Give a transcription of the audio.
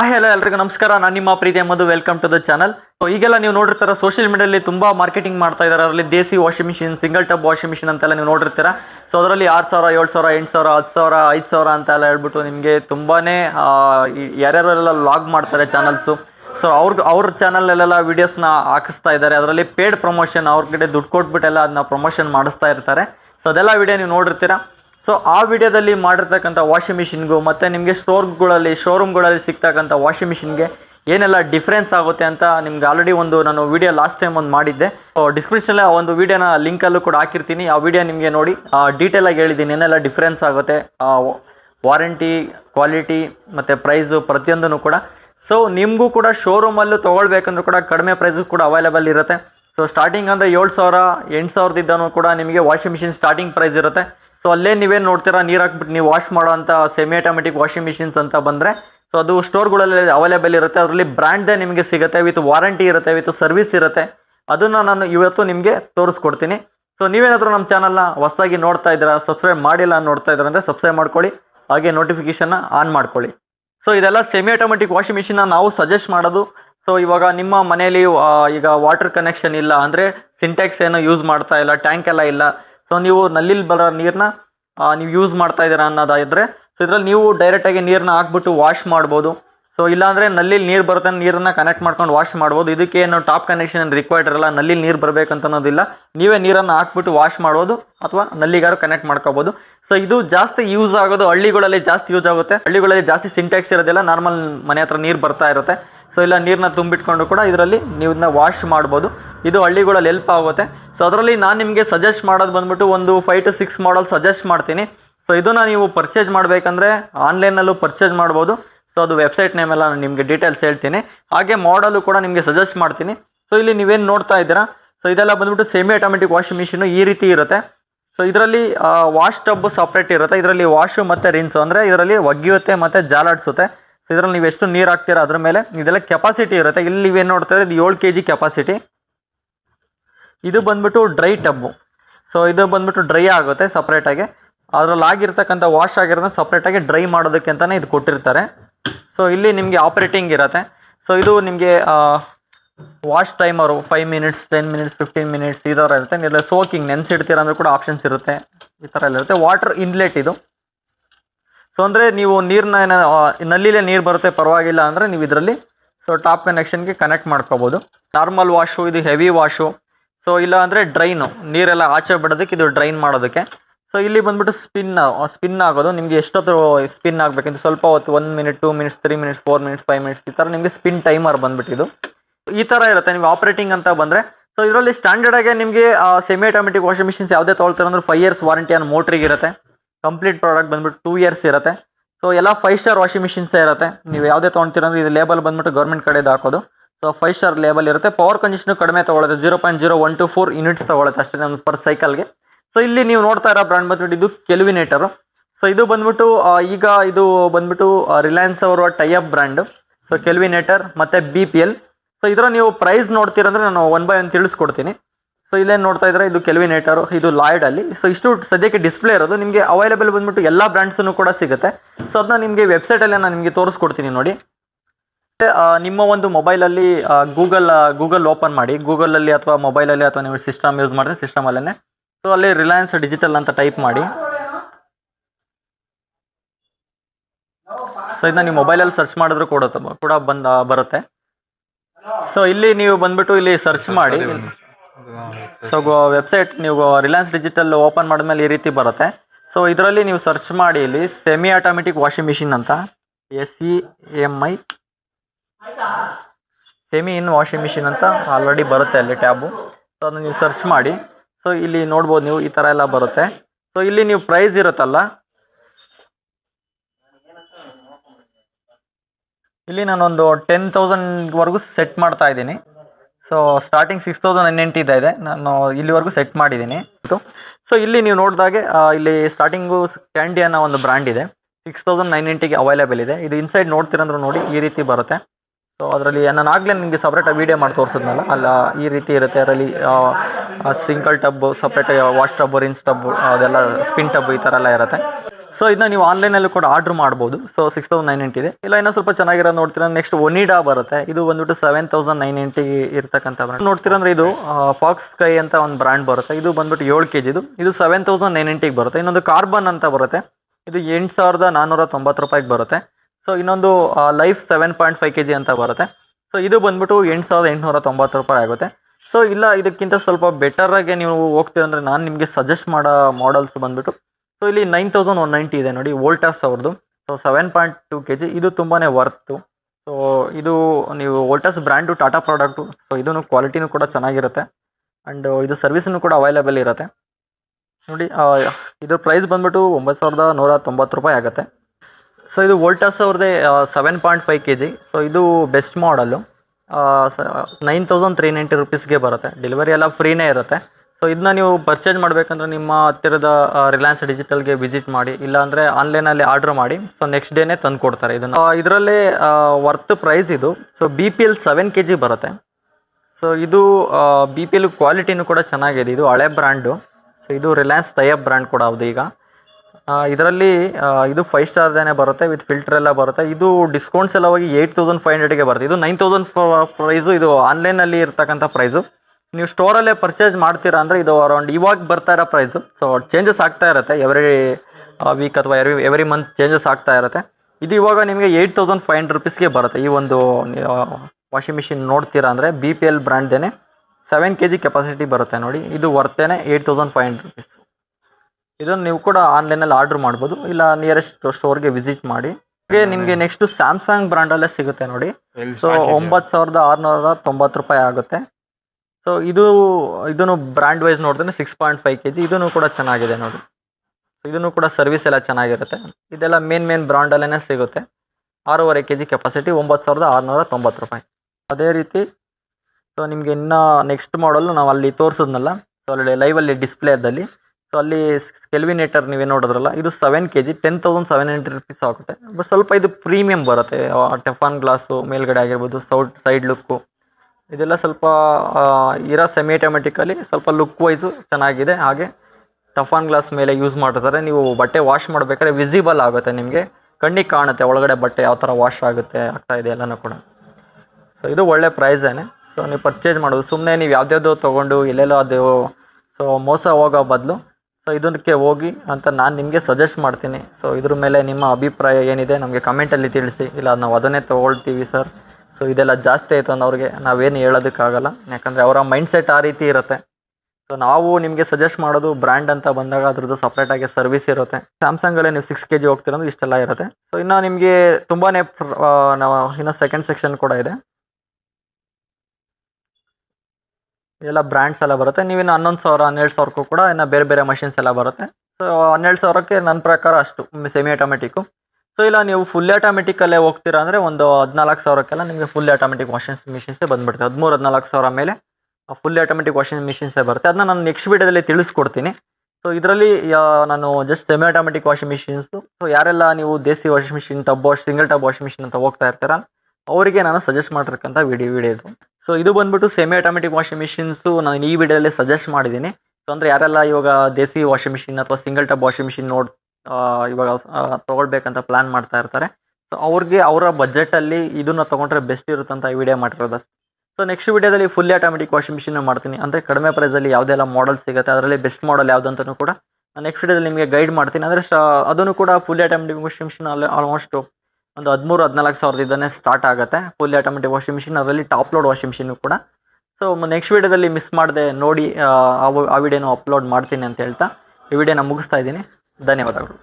ಆ ಹಲೋ ಎಲ್ರಿಗೂ ನಮಸ್ಕಾರ. ನಾನು ನಿಮ್ಮ ಪ್ರೀತಿ ಎಂಬುದು welcome to the channel so ಈಗೆಲ್ಲ ನೀವು ನೋಡಿರ್ತೀರ ಸೋಷಿಯಲ್ ಮೀಡಿಯಲ್ಲಿ ತುಂಬ ಮಾರ್ಕೆಟಿಂಗ್ ಮಾಡ್ತಾ ಇದ್ದಾರೆ ಅದರಲ್ಲಿ ದೇಸಿ washing machine single tub washing machine ಅಂತೆಲ್ಲ ನೀವು ನೋಡಿರ್ತೀರ. ಸೊ ಅದರಲ್ಲಿ ಆರು ಸಾವಿರ, ಏಳು ಸಾವಿರ, ಎಂಟು ಸಾವಿರ ಹತ್ತು ಸಾವಿರ, ಐದು ಸಾವಿರ ಅಂತೆಲ್ಲ ಹೇಳ್ಬಿಟ್ಟು ನಿಮಗೆ ತುಂಬಾ ಯಾರ್ಯಾರೆಲ್ಲ ಲಾಗ್ ಮಾಡ್ತಾರೆ ಚಾನಲ್ಸು ಸೊ ಅವ್ರಿಗೆ, ಅವ್ರ ಚಾನಲಲ್ಲೆಲ್ಲ ವೀಡಿಯೋಸ್ನ ಹಾಕಿಸ್ತಾ ಇದ್ದಾರೆ ಅದರಲ್ಲಿ ಪೇಡ್ ಪ್ರಮೋಷನ್ ಅವ್ರ ಕಡೆ ದುಡ್ಡು ಕೊಟ್ಬಿಟ್ಟೆಲ್ಲ ಅದನ್ನ ಪ್ರಮೋಷನ್ ಮಾಡಿಸ್ತಾ ಇರ್ತಾರೆ. ಸೊ ಅದೆಲ್ಲ ವೀಡಿಯೋ ನೀವು ನೋಡಿರ್ತೀರ. ಸೊ ಆ ವಿಡಿಯೋದಲ್ಲಿ ಮಾಡಿರ್ತಕ್ಕಂಥ ವಾಷಿಂಗ್ ಮಿಷಿನ್ಗೂ ಮತ್ತು ನಿಮಗೆ ಸ್ಟೋರ್ಗಳಲ್ಲಿ ಶೋರೂಮ್ಗಳಲ್ಲಿ ಸಿಗ್ತಕ್ಕಂಥ ವಾಷಿಂಗ್ ಮಿಷಿನ್ಗೆ ಏನೆಲ್ಲ ಡಿಫ್ರೆನ್ಸ್ ಆಗುತ್ತೆ ಅಂತ ನಿಮ್ಗೆ ಆಲ್ರೆಡಿ ಒಂದು ನಾನು ವಿಡಿಯೋ ಲಾಸ್ಟ್ ಟೈಮ್ ಒಂದು ಮಾಡಿದ್ದೆ. ಸೊ ಡಿಸ್ಕ್ರಿಪ್ಷನಲ್ಲಿ ಆ ಒಂದು ವಿಡಿಯೋನ ಲಿಂಕಲ್ಲೂ ಕೂಡ ಹಾಕಿರ್ತೀನಿ. ಆ ವಿಡಿಯೋ ನಿಮಗೆ ನೋಡಿ ಡೀಟೇಲಾಗಿ ಹೇಳಿದ್ದೀನಿ ಏನೆಲ್ಲ ಡಿಫ್ರೆನ್ಸ್ ಆಗುತ್ತೆ ವಾರಂಟಿ ಕ್ವಾಲಿಟಿ ಮತ್ತು ಪ್ರೈಸು ಪ್ರತಿಯೊಂದೂ ಕೂಡ. ಸೊ ನಿಮಗೂ ಕೂಡ ಶೋರೂಮಲ್ಲೂ ತೊಗೊಳ್ಬೇಕಂದ್ರೂ ಕೂಡ ಕಡಿಮೆ ಪ್ರೈಸು ಕೂಡ ಅವೈಲೇಬಲ್ ಇರುತ್ತೆ. ಸೊ ಸ್ಟಾರ್ಟಿಂಗ್ ಅಂದರೆ ಏಳು ಸಾವಿರ, ಎಂಟು ಸಾವಿರದಿದ್ದನೂ ಕೂಡ ನಿಮಗೆ ವಾಷಿಂಗ್ ಮಿಷಿನ್ ಸ್ಟಾರ್ಟಿಂಗ್ ಪ್ರೈಸ್ ಇರುತ್ತೆ. ಸೊ ಅಲ್ಲೇ ನೀವೇನು ನೋಡ್ತೀರಾ, ನೀರು ಹಾಕ್ಬಿಟ್ಟು ನೀವು ವಾಶ್ ಮಾಡೋ ಅಂಥ ಸೆಮಿ ಆಟೋಮೆಟಿಕ್ ವಾಷಿಂಗ್ ಮಿಷಿನ್ಸ್ ಅಂತ ಬಂದರೆ ಸೊ ಅದು ಸ್ಟೋರ್ಗಳಲ್ಲಿ ಅವೈಲೇಬಲ್ ಇರುತ್ತೆ. ಅದರಲ್ಲಿ ಬ್ರ್ಯಾಂಡ್ದೇ ನಿಮಗೆ ಸಿಗುತ್ತೆ, ವಿತ್ ವಾರಂಟಿ ಇರುತ್ತೆ, ವಿತ್ ಸರ್ವಿಸ್ ಇರುತ್ತೆ. ಅದನ್ನು ನಾನು ಇವತ್ತು ನಿಮಗೆ ತೋರಿಸ್ಕೊಡ್ತೀನಿ. ಸೊ ನೀವೇನಾದರೂ ನಮ್ಮ ಚಾನಲ್ನ ಹೊಸದಾಗಿ ನೋಡ್ತಾ ಇದ್ದೀರಾ ಸಬ್ಸ್ಕ್ರೈಬ್ ಮಾಡಿಲ್ಲ ನೋಡ್ತಾ ಇದ್ದೀರಾ ಅಂದರೆ ಸಬ್ಸ್ಕ್ರೈಬ್ ಮಾಡ್ಕೊಳ್ಳಿ, ಹಾಗೆ ನೋಟಿಫಿಕೇಷನ್ನ ಆನ್ ಮಾಡ್ಕೊಳ್ಳಿ. ಸೊ ಇದೆಲ್ಲ ಸೆಮಿ ಆಟೋಮೆಟಿಕ್ ವಾಷಿಂಗ್ ಮಿಷಿನ್ನ ನಾವು ಸಜೆಸ್ಟ್ ಮಾಡೋದು. ಸೊ ಇವಾಗ ನಿಮ್ಮ ಮನೆಯಲ್ಲಿ ಈಗ ವಾಟರ್ ಕನೆಕ್ಷನ್ ಇಲ್ಲ ಅಂದರೆ ಸಿಂಟ್ಯಾಕ್ಸ್ ಏನು ಯೂಸ್ ಮಾಡ್ತಾ ಇಲ್ಲ ಟ್ಯಾಂಕ್ ಎಲ್ಲ ಇಲ್ಲ. ಸೊ ನೀವು ನಲ್ಲಿಲಿ ಬರೋ ನೀರನ್ನ ನೀವು ಯೂಸ್ ಮಾಡ್ತಾ ಇದ್ದೀರಾ ಅನ್ನೋದಾದರೆ ಸೊ ಇದರಲ್ಲಿ ನೀವು ಡೈರೆಕ್ಟಾಗಿ ನೀರನ್ನ ಹಾಕ್ಬಿಟ್ಟು ವಾಶ್ ಮಾಡ್ಬೋದು. ಸೊ ಇಲ್ಲಾಂದರೆ ನಲ್ಲಿಲಿ ನೀರು ಬರುತ್ತೆ ನೀರನ್ನ ಕನೆಕ್ಟ್ ಮಾಡ್ಕೊಂಡು ವಾಶ್ ಮಾಡ್ಬೋದು. ಇದಕ್ಕೆ ಏನು ಟಾಪ್ ಕನೆಕ್ಷನ್ ರಿಕ್ವೈರ್ಡ್ ಇರಲ್ಲ ನಲ್ಲಿ ನೀರು ಬರಬೇಕಂತ ಅನ್ನೋದಿಲ್ಲ ನೀವೇ ನೀರನ್ನು ಹಾಕ್ಬಿಟ್ಟು ವಾಶ್ ಮಾಡ್ಬೋದು, ಅಥವಾ ನಲ್ಲಿಗಾರು ಕನೆಕ್ಟ್ ಮಾಡ್ಕೋಬೋದು. ಸೊ ಇದು ಜಾಸ್ತಿ ಯೂಸ್ ಆಗೋದು ಹಳ್ಳಿಗಳಲ್ಲಿ ಜಾಸ್ತಿ ಯೂಸ್ ಆಗುತ್ತೆ. ಹಳ್ಳಿಗಳಲ್ಲಿ ಜಾಸ್ತಿ ಸಿಂಟ್ಯಾಕ್ಸ್ ಇರೋದಿಲ್ಲ ನಾರ್ಮಲ್ ಮನೆ ಹತ್ರ ನೀರು ಬರ್ತಾ ಇರುತ್ತೆ. ಸೊ ಇಲ್ಲ ನೀರನ್ನ ತುಂಬಿಟ್ಕೊಂಡು ಕೂಡ ಇದರಲ್ಲಿ ನೀವು ಇದನ್ನ ವಾಶ್ ಮಾಡ್ಬೋದು. ಇದು ಹಳ್ಳಿಗಳಲ್ಲಿ ಹೆಲ್ಪ್ ಆಗುತ್ತೆ. ಸೊ ಅದರಲ್ಲಿ ನಾನು ನಿಮಗೆ ಸಜೆಸ್ಟ್ ಮಾಡೋದು ಬಂದ್ಬಿಟ್ಟು ಒಂದು five to six model suggest ಮಾಡ್ತೀನಿ. ಸೊ ಇದನ್ನು ನೀವು ಪರ್ಚೇಸ್ ಮಾಡಬೇಕಂದ್ರೆ ಆನ್ಲೈನಲ್ಲೂ ಪರ್ಚೇಸ್ ಮಾಡ್ಬೋದು. ಸೊ ಅದು ವೆಬ್ಸೈಟ್ ನೇಮೆಲ್ಲ ನಾನು ನಿಮಗೆ ಡೀಟೇಲ್ಸ್ ಹೇಳ್ತೀನಿ. ಹಾಗೆ ಮಾಡಲು ಕೂಡ ನಿಮಗೆ ಸಜೆಸ್ಟ್ ಮಾಡ್ತೀನಿ. ಸೊ ಇಲ್ಲಿ ನೀವೇನು ನೋಡ್ತಾ ಇದ್ದೀರಾ? ಸೊ ಇದೆಲ್ಲ ಬಂದ್ಬಿಟ್ಟು ಸೆಮಿ ಆಟೋಮೆಟಿಕ್ ವಾಷಿಂಗ್ ಮಿಷಿನು ಈ ರೀತಿ ಇರುತ್ತೆ. ಸೊ ಇದರಲ್ಲಿ ವಾಶ್ ಟಬ್ ಸಪ್ರೇಟ್ ಇರುತ್ತೆ. ಇದರಲ್ಲಿ ವಾಶು ಮತ್ತು ರಿನ್ಸು ಅಂದರೆ ಇದರಲ್ಲಿ ಒಗ್ಗಿಯುತ್ತೆ ಮತ್ತು ಜಾಲಾಡಿಸುತ್ತೆ. ಇದರಲ್ಲಿ ನೀವು ಎಷ್ಟು ನೀರು ಹಾಕ್ತೀರಾ ಅದ್ರ ಮೇಲೆ? ಇದೆಲ್ಲ ಕೆಪಾಸಿಟಿ ಇರುತ್ತೆ. ಇಲ್ಲಿ ಏನು ನೋಡ್ತಾ ಇದು ಏಳು ಕೆ ಜಿ ಕೆಪಾಸಿಟಿ ಇದು ಬಂದ್ಬಿಟ್ಟು ಡ್ರೈ ಟಬ್ಬು ಸೊ ಇದು ಬಂದ್ಬಿಟ್ಟು ಡ್ರೈ ಆಗುತ್ತೆ ಸಪ್ರೇಟಾಗಿ ಅದರಲ್ಲಿ ಆಗಿರ್ತಕ್ಕಂಥ ವಾಶ್ ಆಗಿರೋದನ್ನ ಸಪ್ರೇಟಾಗಿ ಡ್ರೈ ಮಾಡೋದಕ್ಕೆ ಅಂತಲೇ ಇದು ಕೊಟ್ಟಿರ್ತಾರೆ. ಸೊ ಇಲ್ಲಿ ನಿಮಗೆ ಆಪ್ರೇಟಿಂಗ್ ಇರುತ್ತೆ. ಸೊ ಇದು ನಿಮಗೆ wash timer five minutes ten minutes fifteen minutes ಈ ಥರ ಇರುತ್ತೆ. ಇಲ್ಲ ಸೋಕಿಂಗ್ ನೆನೆಸಿಡ್ತೀರ ಅಂದರೂ ಕೂಡ ಆಪ್ಷನ್ಸ್ ಇರುತ್ತೆ. ಈ ಥರ ಎಲ್ಲ ಇರುತ್ತೆ. ವಾಟರ್ ಇನ್ಲೆಟ್ ಇದು. ಸೊ ಅಂದರೆ ನೀವು ನೀರನ್ನ ನಲ್ಲಿಲೇ ನೀರು ಬರುತ್ತೆ, ಪರವಾಗಿಲ್ಲ ಅಂದರೆ ನೀವು ಇದರಲ್ಲಿ ಸೊ ಟಾಪ್ ಕನೆಕ್ಷನ್ಗೆ ಕನೆಕ್ಟ್ ಮಾಡ್ಕೋಬೋದು. ನಾರ್ಮಲ್ ವಾಶು ಇದು ಹೆವಿ ವಾಶು ಸೊ ಇಲ್ಲ ಅಂದರೆ ಡ್ರೈನು ನೀರೆಲ್ಲ ಆಚೆ ಬಿಡೋದಕ್ಕೆ ಇದು ಡ್ರೈನ್ ಮಾಡೋದಕ್ಕೆ. ಸೊ ಇಲ್ಲಿ ಬಂದ್ಬಿಟ್ಟು ಸ್ಪಿನ್ ಸ್ಪಿನ್ ಆಗೋದು. ನಿಮಗೆ ಎಷ್ಟೊತ್ತು ಸ್ಪಿನ್ ಆಗಬೇಕಂತ ಸ್ವಲ್ಪ ಹೊತ್ತು one minute two minutes three minutes four minutes five minutes ಈ ಥರ ನಿಮಗೆ ಸ್ಪಿನ್ ಟೈಮರ್ ಬಂದುಬಿಟ್ಟಿದ್ದು ಈ ಥರ ಇರುತ್ತೆ ನೀವು ಆಪ್ರೇಟಿಂಗ್ ಅಂತ ಬಂದರೆ. ಸೊ ಇದರಲ್ಲಿ ಸ್ಟ್ಯಾಂಡರ್ಡಾಗೆ ನಿಮಗೆ ಸೆಮಿ ಆಟೋಮೆಟಿಕ್ ವಾಷಿಂಗ್ ಮಿಷಿನ್ಸ್ ಯಾವುದೇ ತೊಗೊಳ್ತಾರೆ ಅಂದ್ರೆ ಫೈವ್ ಇಯರ್ಸ್ ವಾರಂಟಿ ಅನ್ನೋ ಮೋಟ್ರಿಗೆ ಇರುತ್ತೆ. ಕಂಪ್ಲೀಟ್ ಪ್ರಾಡಕ್ಟ್ ಬಂದ್ಬಿಟ್ಟು ಟೂ ಇಯರ್ಸ್ ಇರುತ್ತೆ. ಸೊ ಎಲ್ಲ ಫೈವ್ ಸ್ಟಾರ್ ವಾಷಿಂಗ್ ಮಿಷಿನ್ಸೇ ಇರುತ್ತೆ. ನೀವು ಯಾವುದೇ ತೊಗೊಳ್ತೀರ ಅಂದರೆ ಇದು ಲೇಬಲ್ ಬಂದ್ಬಿಟ್ಟು ಗೌರ್ಮೆಂಟ್ ಕಡೆದು ಹಾಕೋದು. ಸೊ ಫೈವ್ ಸ್ಟಾರ್ ಲೇಬಲ್ ಇರುತ್ತೆ. ಪವರ್ ಕಂಡೀಷನ್ ಕಡಿಮೆ ತೊಗೊಳುತ್ತೆ. Zero point zero one two four units ತೊಗೊಳುತ್ತೆ ಅಷ್ಟೇ ನಮ್ಮ ಪರ್ ಸೈಕಲ್ಗೆ ಸೊ ಇಲ್ಲಿ ನೀವು ನೋಡ್ತಾ ಇರೋ ಬ್ರ್ಯಾಂಡ್ ಬಂದ್ಬಿಟ್ಟು ಇದು ಕೆಲ್ವಿನೇಟರು ಸೊ ಇದು ಬಂದ್ಬಿಟ್ಟು ಈಗ ಇದು ಬಂದ್ಬಿಟ್ಟು ರಿಲಯನ್ಸ್ ಅವರ ಟೈಅಪ್ ಬ್ರ್ಯಾಂಡು ಸೊ ಕೆಲ್ವಿನೇಟರ್ ಮತ್ತು ಬಿ ಪಿ ಎಲ್ ಸೊ ಇದರ ನೀವು ಪ್ರೈಸ್ ನೋಡ್ತೀರಂದ್ರೆ ನಾನು ಒನ್ ಬೈ ಒನ್ ತಿಳಿಸ್ಕೊಡ್ತೀನಿ. ಸೊ ಇಲ್ಲೇನು ನೋಡ್ತಾ ಇದ್ರೆ ಇದು ಕೆಲ್ವಿನೇಟರು ಇದು ಲಾಯ್ಡ್ ಅಲ್ಲಿ. ಸೊ ಇಷ್ಟು ಸದ್ಯಕ್ಕೆ ಡಿಸ್ಪ್ಲೇ ಇರೋದು. ನಿಮಗೆ ಅವೈಲೇಬಲ್ ಬಂದ್ಬಿಟ್ಟು ಎಲ್ಲ ಬ್ರ್ಯಾಂಡ್ಸನ್ನು ಕೂಡ ಸಿಗುತ್ತೆ. ಸೊ ಅದನ್ನ ನಿಮಗೆ ವೆಬ್ಸೈಟಲ್ಲೇ ನಾನು ನಿಮಗೆ ತೋರಿಸ್ಕೊಡ್ತೀನಿ ನೋಡಿ. ನಿಮ್ಮ ಒಂದು ಮೊಬೈಲಲ್ಲಿ ಗೂಗಲ್ ಗೂಗಲ್ ಓಪನ್ ಮಾಡಿ. ಗೂಗಲಲ್ಲಿ ಅಥವಾ ಮೊಬೈಲಲ್ಲಿ ಅಥವಾ ನೀವು ಸಿಸ್ಟಮ್ ಯೂಸ್ ಮಾಡಿದ್ರೆ ಸಿಸ್ಟಮಲ್ಲೇ ಸೊ ಅಲ್ಲಿ ರಿಲಯನ್ಸ್ ಡಿಜಿಟಲ್ ಅಂತ ಟೈಪ್ ಮಾಡಿ. ಸೊ ಇದನ್ನ ನೀವು ಮೊಬೈಲಲ್ಲಿ ಸರ್ಚ್ ಮಾಡಿದ್ರು ಕೂಡ ಕೂಡ ಬಂದ, ಬರುತ್ತೆ. ಸೊ ಇಲ್ಲಿ ನೀವು ಬಂದ್ಬಿಟ್ಟು ಇಲ್ಲಿ ಸರ್ಚ್ ಮಾಡಿ. ಸೊ ವೆಬ್ಸೈಟ್ ನೀವು ರಿಲಯನ್ಸ್ ಡಿಜಿಟಲ್ ಓಪನ್ ಮಾಡಿದ್ಮೇಲೆ ಈ ರೀತಿ ಬರುತ್ತೆ. ಸೊ ಇದರಲ್ಲಿ ನೀವು ಸರ್ಚ್ ಮಾಡಿ ಇಲ್ಲಿ ಸೆಮಿ ಆಟೋಮೆಟಿಕ್ ವಾಷಿಂಗ್ ಮಿಷಿನ್ ಅಂತ. S C M I semi in washing machine ಅಂತ ಆಲ್ರೆಡಿ ಬರುತ್ತೆ ಅಲ್ಲಿ ಟ್ಯಾಬು ಸೊ ಅದನ್ನು ನೀವು ಸರ್ಚ್ ಮಾಡಿ. ಸೊ ಇಲ್ಲಿ ನೋಡ್ಬೋದು ನೀವು ಈ ಥರ ಎಲ್ಲ ಬರುತ್ತೆ. ಸೊ ಇಲ್ಲಿ ನೀವು ಪ್ರೈಸ್ ಇರುತ್ತಲ್ಲ. ಇಲ್ಲಿ ನಾನೊಂದು ಟೆನ್ ತೌಸಂಡ್ವರೆಗೂ ಸೆಟ್ ಮಾಡ್ತಾ ಇದ್ದೀನಿ. So starting six thousand nine ninety ಇದೆ. ನಾನು ಇಲ್ಲಿವರೆಗೂ ಸೆಟ್ ಮಾಡಿದ್ದೀನಿ. ಸೊ ಇಲ್ಲಿ ನೀವು ನೋಡಿದಾಗೆ ಇಲ್ಲಿ ಸ್ಟಾರ್ಟಿಂಗು ಕ್ಯಾಂಡಿ ಅನ್ನೋ ಒಂದು ಬ್ರ್ಯಾಂಡ್ ಇದೆ. ಸಿಕ್ಸ್ ತೌಸಂಡ್ ನೈನ್ ಎಂಟಿಗೆ ಅವೈಲೇಬಲ್ ಇದೆ. ಇದು ಇನ್ಸೈಡ್ ನೋಡ್ತೀರಂದ್ರೆ ನೋಡಿ ಈ ರೀತಿ ಬರುತ್ತೆ. ಸೊ ಅದರಲ್ಲಿ ನಾನು ಆಗಲೇ ನಿಮಗೆ ಸಪ್ರೇಟಾಗಿ ವೀಡಿಯೋ ಮಾಡಿ ತೋರಿಸಿದ್ನಲ್ಲ, ಅಲ್ಲ ಈ ರೀತಿ ಇರುತ್ತೆ. ಅದರಲ್ಲಿ single tub separate wash tub rinse tub ಅದೆಲ್ಲ ಸ್ಪಿನ್ ಟಬ್ ಈ ಥರ ಎಲ್ಲ ಇರುತ್ತೆ. ಸೊ ಇದನ್ನ ನೀವು ಆನ್ಲೈನಲ್ಲೂ ಕೂಡ ಆರ್ಡ್ರ್ ಮಾಡ್ಬೋದು. So six thousand nine ninety ಇದೆ. ಇಲ್ಲ, ಇನ್ನೂ ಸ್ವಲ್ಪ ಚೆನ್ನಾಗಿರೋ ನೋಡ್ತೀರಾ. ನೆಕ್ಸ್ಟ್ ಒನಿಡಾ ಬರುತ್ತೆ. ಇದು ಬಂದ್ಬಿಟ್ಟು ಸೆವೆನ್ ತೌಸಂಡ್ ನೈನ್ ನೈಂಟಿ ಇರ್ತಕ್ಕಂಥ ಬ್ರ್ಯಾಂಡ್ ನೋಡ್ತೀರಾ ಅಂದ್ರೆ ಇದು ಫಾಕ್ಸ್ ಸ್ಕೈ ಅಂತ ಒಂದು ಬ್ರ್ಯಾಂಡ್ ಬರುತ್ತೆ. ಇದು ಬಂದ್ಬಿಟ್ಟು ಏಳು ಕೆ ಜಿದು ಇದು ಸೆವೆನ್ ತೌಸಂಡ್ ನೈನ್ ನೈಂಟಿಗೆ ಬರುತ್ತೆ. ಇನ್ನೊಂದು ಕಾರ್ಬನ್ ಅಂತ ಬರುತ್ತೆ. ಇದು ಎಂಟು ಸಾವಿರದ ನಾನ್ನೂರ ತೊಂಬತ್ತು ರೂಪಾಯಿಗೆ ಬರುತ್ತೆ. ಸೊ ಇನ್ನೊಂದು life seven point five K G ಅಂತ ಬರುತ್ತೆ. ಸೊ ಇದು ಬಂದ್ಬಿಟ್ಟು ಎಂಟು ಸಾವಿರದ ಎಂಟುನೂರ ತೊಂಬತ್ತು ರೂಪಾಯಿ ಆಗುತ್ತೆ. ಸೊ ಇಲ್ಲ, ಇದಕ್ಕಿಂತ ಸ್ವಲ್ಪ ಬೆಟರಾಗಿ ನೀವು ಹೋಗ್ತೀರಂದರೆ ನಾನು ನಿಮಗೆ ಸಜೆಸ್ಟ್ ಮಾಡೋ ಮಾಡಲ್ಸ್ ಬಂದ್ಬಿಟ್ಟು ಸೊ ಇಲ್ಲಿ ನೈನ್ ತೌಸಂಡ್ ಒನ್ ನೈಂಟಿ ಇದೆ ನೋಡಿ ವೋಲ್ಟಾಸ್ ಅವ್ರದ್ದು so seven point two K G ಇದು ತುಂಬಾ ವರ್ತು ಸೊ ಇದು ನೀವು Voltas brand Tata product so ಇದೂ ಕ್ವಾಲಿಟಿನೂ ಕೂಡ ಚೆನ್ನಾಗಿರುತ್ತೆ. ಆ್ಯಂಡ್ ಇದು ಸರ್ವಿಸನ್ನು ಕೂಡ ಅವೈಲೇಬಲ್ ಇರುತ್ತೆ. ನೋಡಿ ಇದು ಪ್ರೈಸ್ ಬಂದುಬಿಟ್ಟು ಒಂಬತ್ತು ಸಾವಿರದ ನೂರ ತೊಂಬತ್ತು ರೂಪಾಯಿ ಆಗುತ್ತೆ. ಸೊ ಇದು ವೋಲ್ಟಾಸ್ ಅವ್ರದ್ದೇ seven point five K G so ಇದು ಬೆಸ್ಟ್ ಮಾಡಲು ನೈನ್ ತೌಸಂಡ್ ತ್ರೀ ನೈಂಟಿ ರುಪೀಸ್ಗೆ ಬರುತ್ತೆ. ಡೆಲಿವರಿ ಎಲ್ಲ ಫ್ರೀನೇ ಇರುತ್ತೆ. ಸೊ ಇದನ್ನ ನೀವು ಪರ್ಚೇಸ್ ಮಾಡಬೇಕಂದ್ರೆ ನಿಮ್ಮ ಹತ್ತಿರದ ರಿಲಯನ್ಸ್ ಡಿಜಿಟಲ್ಗೆ ವಿಸಿಟ್ ಮಾಡಿ, ಇಲ್ಲಾಂದರೆ ಆನ್ಲೈನಲ್ಲಿ ಆರ್ಡ್ರ್ ಮಾಡಿ ಸೊ ನೆಕ್ಸ್ಟ್ ಡೇನೇ ತಂದು ಕೊಡ್ತಾರೆ ಇದನ್ನು. ಇದರಲ್ಲೇ ವರ್ತ್ ಪ್ರೈಸ್ ಇದು. So B P L seven K G ಬರುತ್ತೆ. ಸೊ ಇದು ಬಿ ಪಿ ಎಲ್ ಕ್ವಾಲಿಟಿನೂ ಕೂಡ ಚೆನ್ನಾಗಿದೆ. ಇದು ಹಳೆ ಬ್ರ್ಯಾಂಡು ಸೊ ಇದು ರಿಲಯನ್ಸ್ ಟೈಅಪ್ ಬ್ರ್ಯಾಂಡ್ ಕೂಡ ಹೌದು ಈಗ. ಇದರಲ್ಲಿ ಇದು ಫೈವ್ ಸ್ಟಾರ್ದೇ ಬರುತ್ತೆ, ವಿತ್ ಫಿಲ್ಟರ್ ಎಲ್ಲ ಬರುತ್ತೆ. ಇದು ಡಿಸ್ಕೌಂಟ್ಸ್ ಎಲ್ಲ ಹೋಗಿ ಏಯ್ಟ್ ತೌಸಂಡ್ ಫೈವ್ ಹಂಡ್ರೆಡ್ಗೆ ಬರುತ್ತೆ. ಇದು ನೈನ್ ತೌಸಂಡ್ ಪ್ರೈಸು ಇದು ಆನ್ಲೈನಲ್ಲಿ ಇರ್ತಕ್ಕಂಥ ಪ್ರೈಸು ನೀವು ಸ್ಟೋರಲ್ಲೇ ಪರ್ಚೇಸ್ ಮಾಡ್ತೀರಾ ಅಂದರೆ ಇದು ಅರೌಂಡ್ ಇವಾಗ ಬರ್ತಾ ಇರೋ ಪ್ರೈಸು ಸೊ ಚೇಂಜಸ್ ಆಗ್ತಾ ಇರುತ್ತೆ. ಎವ್ರಿ ವೀಕ್ ಅಥವಾ ಎವ್ರಿ ಎವ್ರಿ ಮಂತ್ ಚೇಂಜಸ್ ಆಗ್ತಾ ಇರುತ್ತೆ. ಇದು ಇವಾಗ ನಿಮಗೆ ಏಯ್ಟ್ ತೌಸಂಡ್ ಫೈವ್ ಹಂಡ್ರೆಡ್ ರುಪೀಸ್ಗೆ ಬರುತ್ತೆ. ಈ ಒಂದು ವಾಷಿಂಗ್ ಮಿಷಿನ್ ನೋಡ್ತೀರಾ ಅಂದರೆ ಬಿ ಪಿ ಎಲ್ ಬ್ರ್ಯಾಂಡ್ದೇ ಸೆವೆನ್ ಕೆ ಜಿ ಕೆಪಾಸಿಟಿ ಬರುತ್ತೆ ನೋಡಿ. ಇದು ವರ್ತೇನೆ eight thousand five hundred rupees ಇದನ್ನು ನೀವು ಕೂಡ ಆನ್ಲೈನಲ್ಲಿ ಆರ್ಡ್ರ್ ಮಾಡ್ಬೋದು. ಇಲ್ಲ ನಿಯರೆಸ್ಟ್ ಸ್ಟೋರ್ಗೆ ವಿಸಿಟ್ ಮಾಡಿ. ಹಾಗೆ ನಿಮಗೆ ನೆಕ್ಸ್ಟು ಸ್ಯಾಮ್ಸಂಗ್ ಬ್ರ್ಯಾಂಡಲ್ಲೇ ಸಿಗುತ್ತೆ ನೋಡಿ. ಸೊ ಒಂಬತ್ತು ಸಾವಿರದ ಆರುನೂರ ತೊಂಬತ್ತು ರೂಪಾಯಿ ಆಗುತ್ತೆ. ಸೊ ಇದು, ಇದನ್ನು ಬ್ರ್ಯಾಂಡ್ ವೈಸ್ ನೋಡಿದ್ರೆ six point five K G ಇದೂ ಕೂಡ ಚೆನ್ನಾಗಿದೆ ನೋಡಿ. ಇದನ್ನು ಕೂಡ ಸರ್ವಿಸ್ ಎಲ್ಲ ಚೆನ್ನಾಗಿರುತ್ತೆ. ಇದೆಲ್ಲ ಮೇನ್ ಮೇನ್ ಬ್ರ್ಯಾಂಡಲ್ಲೇ ಸಿಗುತ್ತೆ. ಆರೂವರೆ ಕೆ ಜಿ ಕೆಪಾಸಿಟಿ ಒಂಬತ್ತು ಸಾವಿರದ ಆರುನೂರ ತೊಂಬತ್ತು ರೂಪಾಯಿ. ಅದೇ ರೀತಿ ಸೊ ನಿಮಗೆ ಇನ್ನು ನೆಕ್ಸ್ಟ್ ಮಾಡಲ್ ನಾವು ಅಲ್ಲಿ ತೋರಿಸಿದ್ನಲ್ಲ ಸೊ ಅಲ್ಲಿ ಲೈವಲ್ಲಿ ಡಿಸ್ಪ್ಲೇದಲ್ಲಿ ಸೊ ಅಲ್ಲಿ ಕೆಲ್ವಿನೇಟರ್ ನೀವೇ ನೋಡಿದ್ರಲ್ಲ, ಇದು seven K G ten thousand seven hundred rupees ಆಗುತ್ತೆ. ಬಟ್ ಸ್ವಲ್ಪ ಇದು ಪ್ರೀಮಿಯಂ ಬರುತ್ತೆ. ಟೆಫಾನ್ ಗ್ಲಾಸು ಮೇಲ್ಗಡೆ ಆಗಿರ್ಬೋದು ಸೌಟ್ ಸೈಡ್ ಲುಕ್ಕು ಇದೆಲ್ಲ ಸ್ವಲ್ಪ ಇರೋ ಸೆಮಿ ಆಟೋಮೆಟಿಕಲಿ ಸ್ವಲ್ಪ ಲುಕ್ ವೈಸು ಚೆನ್ನಾಗಿದೆ. ಹಾಗೆ ಟಫಾನ್ ಗ್ಲಾಸ್ ಮೇಲೆ ಯೂಸ್ ಮಾಡಿರ್ತಾರೆ ನೀವು ಬಟ್ಟೆ ವಾಶ್ ಮಾಡಬೇಕಾದ್ರೆ ವಿಸಿಬಲ್ ಆಗುತ್ತೆ ನಿಮಗೆ. ಕಣ್ಣಿಗೆ ಕಾಣುತ್ತೆ ಒಳಗಡೆ ಬಟ್ಟೆ ಯಾವ ಥರ ವಾಶ್ ಆಗುತ್ತೆ, ಆಗ್ತಾ ಇದೆ ಎಲ್ಲನೂ ಕೂಡ. ಸೊ ಇದು ಒಳ್ಳೆ ಪ್ರೈಸೇನೆ ಸೊ ನೀವು ಪರ್ಚೇಸ್ ಮಾಡೋದು ಸುಮ್ಮನೆ ನೀವು ಯಾವುದ್ಯಾವುದೋ ತೊಗೊಂಡು ಎಲ್ಲೆಲ್ಲೋ ಅದು ಸೊ ಮೋಸ ಹೋಗೋ ಬದಲು. ಸೊ ಇದಕ್ಕೆ ಹೋಗಿ ಅಂತ ನಾನು ನಿಮಗೆ ಸಜೆಸ್ಟ್ ಮಾಡ್ತೀನಿ. ಸೊ ಇದ್ರ ಮೇಲೆ ನಿಮ್ಮ ಅಭಿಪ್ರಾಯ ಏನಿದೆ ನಮಗೆ ಕಮೆಂಟಲ್ಲಿ ತಿಳಿಸಿ. ಇಲ್ಲ, ನಾವು ಅದನ್ನೇ ತೊಗೊಳ್ತೀವಿ ಸರ್ ಸೊ ಇದೆಲ್ಲ ಜಾಸ್ತಿ ಆಯಿತು ಅನ್ನೋರಿಗೆ ನಾವೇನು ಹೇಳೋದಕ್ಕಾಗಲ್ಲ. ಯಾಕಂದರೆ ಅವರ ಮೈಂಡ್ಸೆಟ್ ಆ ರೀತಿ ಇರುತ್ತೆ. ಸೊ ನಾವು ನಿಮಗೆ ಸಜೆಸ್ಟ್ ಮಾಡೋದು ಬ್ರ್ಯಾಂಡ್ ಅಂತ ಬಂದಾಗ ಅದ್ರದ್ದು ಸಪ್ರೇಟಾಗಿ ಸರ್ವಿಸ್ ಇರುತ್ತೆ. ಸ್ಯಾಮ್ಸಂಗಲ್ಲೇ ನೀವು ಸಿಕ್ಸ್ ಕೆ ಜಿ ಹೋಗ್ತಿರೋದು ಇಷ್ಟೆಲ್ಲ ಇರುತ್ತೆ. ಸೊ ಇನ್ನು ನಿಮಗೆ ತುಂಬಾ ನಾವು ಇನ್ನೂ ಸೆಕೆಂಡ್ ಸೆಕ್ಷನ್ ಕೂಡ ಇದೆ. ಎಲ್ಲ ಬ್ರ್ಯಾಂಡ್ಸ್ ಎಲ್ಲ ಬರುತ್ತೆ. ನೀವಿನ್ನು ಹನ್ನೊಂದು ಸಾವಿರ, ಹನ್ನೆರಡು ಸಾವಿರಕ್ಕೂ ಕೂಡ ಇನ್ನು ಬೇರೆ ಬೇರೆ ಮಷಿನ್ಸ್ ಎಲ್ಲ ಬರುತ್ತೆ. ಸೊ ಹನ್ನೆರಡು ಸಾವಿರಕ್ಕೆ ನನ್ನ ಪ್ರಕಾರ ಅಷ್ಟು. ಸೆಮಿ ಆಟೋಮೆಟಿಕ್ಕು ಸೊ ಇಲ್ಲ, ನೀವು ಫುಲ್ ಆಟೋಮೆಟಿಕಲ್ಲೇ ಹೋಗ್ತೀರಾ ಅಂದರೆ ಒಂದು ಹದಿನಾಲ್ಕು ಸಾವಿರಕ್ಕೆಲ್ಲ ನಿಮಗೆ ಫುಲ್ ಆಟೋಮೆಟಿಕ್ ವಾಷಿಂಗ್ ಮಿಷಿನ್ಸೇ ಬಂದುಬಿಡ್ತೀವಿ ಹದಿಮೂರು, ಹದಿನಾಲ್ಕು ಸಾವಿರ ಮೇಲೆ ಫುಲ್ ಆಟೋಮೆಟಿಕ್ ವಾಷಿಂಗ್ ಮಿಷಿನ್ಸೇ ಬರುತ್ತೆ. ಅದನ್ನ ನಾನು ನೆಕ್ಸ್ಟ್ ವೀಡಿಯೋದಲ್ಲಿ ತಿಳಿಸ್ಕೊಡ್ತೀನಿ. ಸೊ ಇದರಲ್ಲಿ ನಾನು just semi automatic washing machines so ಯಾರೆಲ್ಲ ನೀವು desi washing machine tub wash single tub washing machine ಅಂತ ಹೋಗ್ತಾ ಇರ್ತೀರ, ಅವರಿಗೆ ನಾನು ಸಜೆಸ್ಟ್ ಮಾಡಿರ್ತಕ್ಕಂಥ ವಿಡಿಯೋ ವಿಡಿಯೋ ಇದು. ಸೊ ಇದು ಬಂದ್ಬಿಟ್ಟು ಸೆಮಿ ಆಟೋಮೆಟಿಕ್ ವಾಷಿಂಗ್ ಮಿಷಿನ್ಸು ನಾನು ಈ ವಿಡಿಯೋದಲ್ಲಿ ಸಜೆಸ್ಟ್ ಮಾಡಿದ್ದೀನಿ. ಸೊ ಅಂದರೆ ಯಾರೆಲ್ಲ ಇವಾಗ ದೇಸಿ ವಾಷಿಂಗ್ ಮಿಷಿನ್ ಅಥವಾ ಸಿಂಗಲ್ ಟಬ್ ವಾಷಿಂಗ್ ಮಿಷಿನ್ ನೋಡ್ ಇವಾಗ ತೊಗೊಳ್ಬೇಕಂತ ಪ್ಲ್ಯಾನ್ ಮಾಡ್ತಾ ಇರ್ತಾರೆ. ಸೊ ಅವ್ರಿಗೆ ಅವರ ಬಜೆಟಲ್ಲಿ ಇದನ್ನು ತೊಗೊಂಡ್ರೆ ಬೆಸ್ಟ್ ಇರುತ್ತಂತ ಈ ವಿಡಿಯೋ ಮಾಡಿರೋದು ಸೊ ನೆಕ್ಸ್ಟ್ ವಿಡಿಯೋದಲ್ಲಿ ಫುಲ್ ಆಟೋಮೆಟಿಕ್ ವಾಷಿಂಗ್ ಮಿಷಿನ್ ಮಾಡ್ತೀನಿ. ಅಂದರೆ ಕಡಿಮೆ ಪ್ರೈಸಲ್ಲಿ ಯಾವುದೆಲ್ಲ ಮಾಡಲ್ ಸಿಗುತ್ತೆ, ಅದರಲ್ಲಿ ಬೆಸ್ಟ್ ಮಾಡಲ್ ಯಾವುದಂತನೂ ಕೂಡ ನೆಕ್ಸ್ಟ್ ವಿಡಿಯೋದಲ್ಲಿ ನಿಮಗೆ ಗೈಡ್ ಮಾಡ್ತೀನಿ. ಅಂದರೆ ಅದನ್ನು ಕೂಡ ಫುಲ್ ಆಟೋಮೆಟಿಕ್ ವಾಷಿಂಗ್ ಮಿಷಿನ್ ಅಲ್ಲಿ ಆಲ್ಮೋಸ್ಟ್ ಒಂದು ಹದಿಮೂರು, ಹದಿನಾಲ್ಕು ಸಾವಿರದಿಂದನೇ ಸ್ಟಾರ್ಟ್ ಆಗುತ್ತೆ. ಫುಲ್ ಆಟೋಮೆಟಿಕ್ ವಾಷಿಂಗ್ ಮಿಷಿನ್ ಅದರಲ್ಲಿ ಟಾಪ್ ಲೋಡ್ ವಾಷಿಂಗ್ ಮಿಷಿನ್ ಕೂಡ. ಸೊ ನೆಕ್ಸ್ಟ್ ವಿಡಿಯೋದಲ್ಲಿ ಮಿಸ್ ಮಾಡದೆ ನೋಡಿ, ಆ ವಿಡಿಯೋನು ಅಪ್ಲೋಡ್ ಮಾಡ್ತೀನಿ ಅಂತ ಹೇಳ್ತಾ ಈ ವಿಡಿಯೋನ ಮುಗಿಸ್ತಾ ಇದ್ದೀನಿ. ధన్యవాదాలు.